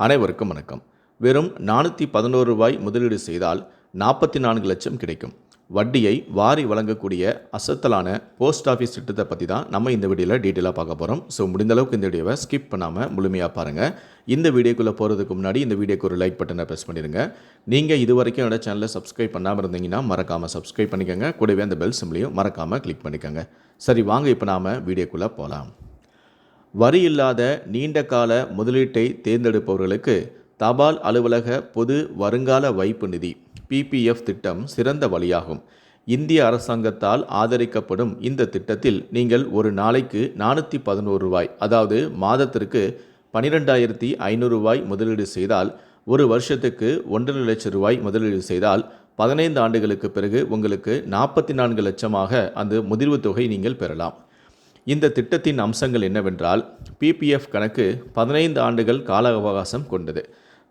அனைவருக்கும் வணக்கம். வெறும் நானூற்றி பதினோரு ரூபாய் முதலீடு செய்தால் நாற்பத்தி நான்கு லட்சம் கிடைக்கும். வட்டியை வாரி வழங்கக்கூடிய அசத்தலான போஸ்ட் ஆஃபீஸ் திட்டத்தை பற்றி தான் நம்ம இந்த வீடியோவில் டீட்டெயிலாக பார்க்க போகிறோம் ஸோ முடிந்தளவுக்கு இந்த வீடியோவை ஸ்கிப் பண்ணாமல் முழுமையாக பாருங்கள் இந்த வீடியோக்குள்ளே போகிறதுக்கு முன்னாடி இந்த வீடியோக்கு ஒரு லைக் பட்டனை ப்ரெஸ் பண்ணிடுங்க நீங்கள் இது வரைக்கும் என்னோட சேனலை சப்ஸ்கிரைப் பண்ணாமல் இருந்தீங்கன்னா மறக்காமல் சப்ஸ்கிரைப் பண்ணிக்கோங்க. கூடவே அந்த பெல் சிம்லையும் மறக்காமல் கிளிக் பண்ணிக்கோங்க. சரி வாங்க இப்போ நாம் வீடியோக்குள்ளே போகலாம் வரி இல்லாத நீண்ட கால முதலீட்டை தேர்ந்தெடுப்பவர்களுக்கு தபால் அலுவலக பொது வருங்கால வைப்பு நிதி பிபிஎஃப் திட்டம் சிறந்த வழியாகும். இந்திய அரசாங்கத்தால் ஆதரிக்கப்படும் இந்த திட்டத்தில் நீங்கள் ஒரு நாளைக்கு நானூற்றி பதினோரு ரூபாய் அதாவது மாதத்திற்கு பனிரெண்டாயிரத்தி ஐநூறு ரூபாய் முதலீடு செய்தால் ஒரு வருஷத்துக்கு ஒன்றரை லட்சம் ரூபாய் முதலீடு செய்தால் பதினைந்து ஆண்டுகளுக்கு பிறகு உங்களுக்கு நாற்பத்தி நான்கு லட்சமாக அந்த முதிர்வு தொகை நீங்கள் பெறலாம். இந்த திட்டத்தின் அம்சங்கள் என்னவென்றால் பிபிஎஃப் கணக்கு பதினைந்து ஆண்டுகள் கால அவகாசம் கொண்டது.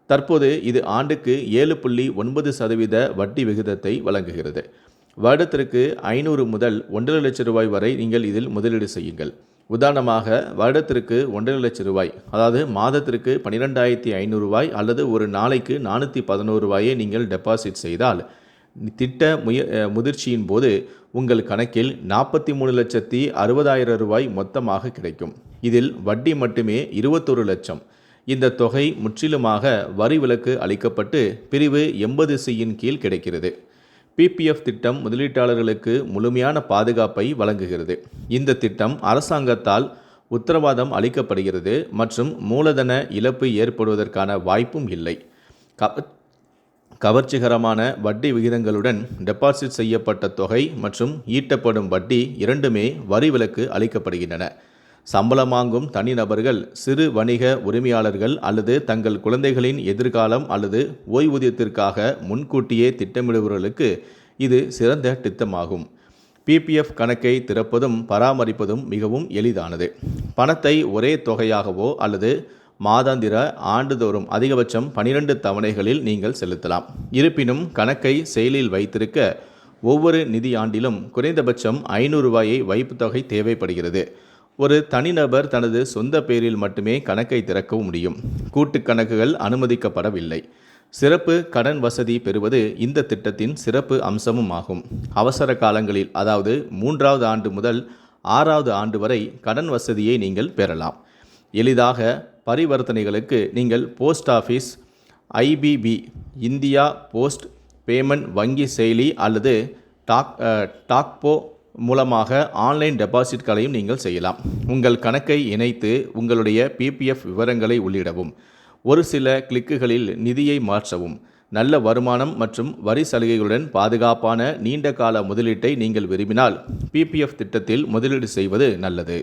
தற்போது இது ஆண்டுக்கு ஏழு புள்ளி ஒன்பது சதவீத வட்டி விகிதத்தை வழங்குகிறது. வருடத்திற்கு ஐநூறு முதல் ஒன்றரை லட்சம் ரூபாய் வரை நீங்கள் இதில் முதலீடு செய்யுங்கள். உதாரணமாக வருடத்திற்கு ஒன்றரை லட்சம் ரூபாய் அதாவது மாதத்திற்கு பன்னிரெண்டாயிரத்தி ஐநூறு ரூபாய் அல்லது ஒரு நாளைக்கு நானூற்றி பதினோரு ரூபாயை நீங்கள் டெபாசிட் செய்தால் திட்ட முய முதிர்ச்சியின் போது உங்கள் கணக்கில் நாற்பத்தி மூணு லட்சத்தி அறுபதாயிரம் ரூபாய் மொத்தமாக கிடைக்கும். இதில் வட்டி மட்டுமே இருபத்தொரு லட்சம். இந்த தொகை முற்றிலுமாக வரி விலக்கு அளிக்கப்பட்டு பிரிவு எண்பது சியின் கீழ் கிடைக்கிறது. பிபிஎஃப் திட்டம் முதலீட்டாளர்களுக்கு முழுமையான பாதுகாப்பை வழங்குகிறது. இந்த திட்டம் அரசாங்கத்தால் உத்தரவாதம் அளிக்கப்படுகிறது மற்றும் மூலதன இழப்பு ஏற்படுவதற்கான வாய்ப்பும் இல்லை. கவர்ச்சிகரமான வட்டி விகிதங்களுடன் டெபாசிட் செய்யப்பட்ட தொகை மற்றும் ஈட்டப்படும் வட்டி இரண்டுமே வரி விலக்கு அளிக்கப்படுகின்றன. சம்பளம் வாங்கும் தனிநபர்கள் சிறு வணிக உரிமையாளர்கள் அல்லது தங்கள் குழந்தைகளின் எதிர்காலம் அல்லது ஓய்வூதியத்திற்காக முன்கூட்டியே திட்டமிடுபவர்களுக்கு இது சிறந்த திட்டமாகும். பிபிஎஃப் கணக்கை திறப்பதும் பராமரிப்பதும் மிகவும் எளிதானது. பணத்தை ஒரே தொகையாகவோ அல்லது மாதாந்திர ஆண்டுதோறும் அதிகபட்சம் பனிரெண்டு தவணைகளில் நீங்கள் செலுத்தலாம். இருப்பினும் கணக்கை செயலில் வைத்திருக்க ஒவ்வொரு நிதி ஆண்டிலும் குறைந்தபட்சம் ஐநூறு ரூபாயை வைப்பு தொகை தேவைப்படுகிறது. ஒரு தனிநபர் தனது சொந்த பெயரில் மட்டுமே கணக்கை திறக்கவும் முடியும். கூட்டு கணக்குகள் அனுமதிக்கப்படவில்லை. சிறப்பு கடன் வசதி பெறுவது இந்த திட்டத்தின் சிறப்பு அம்சமும் ஆகும். அவசர காலங்களில் அதாவது மூன்றாவது ஆண்டு முதல் ஆறாவது ஆண்டு வரை கடன் வசதியை நீங்கள் பெறலாம். எளிதாக பரிவர்த்தனைகளுக்கு நீங்கள் post office IPPB India post payment வங்கி செயலி அல்லது டாக் டாக்போ மூலமாக ஆன்லைன் டெபாசிட்களையும் நீங்கள் செய்யலாம். உங்கள் கணக்கை இணைத்து உங்களுடைய பிபிஎஃப் விவரங்களை உள்ளிடவும். ஒரு சில கிளிக்குகளில் நிதியை மாற்றவும். நல்ல வருமானம் மற்றும் வரி சலுகைகளுடன் பாதுகாப்பான நீண்ட கால முதலீட்டை நீங்கள் விரும்பினால் பிபிஎஃப் திட்டத்தில் முதலீடு செய்வது நல்லது.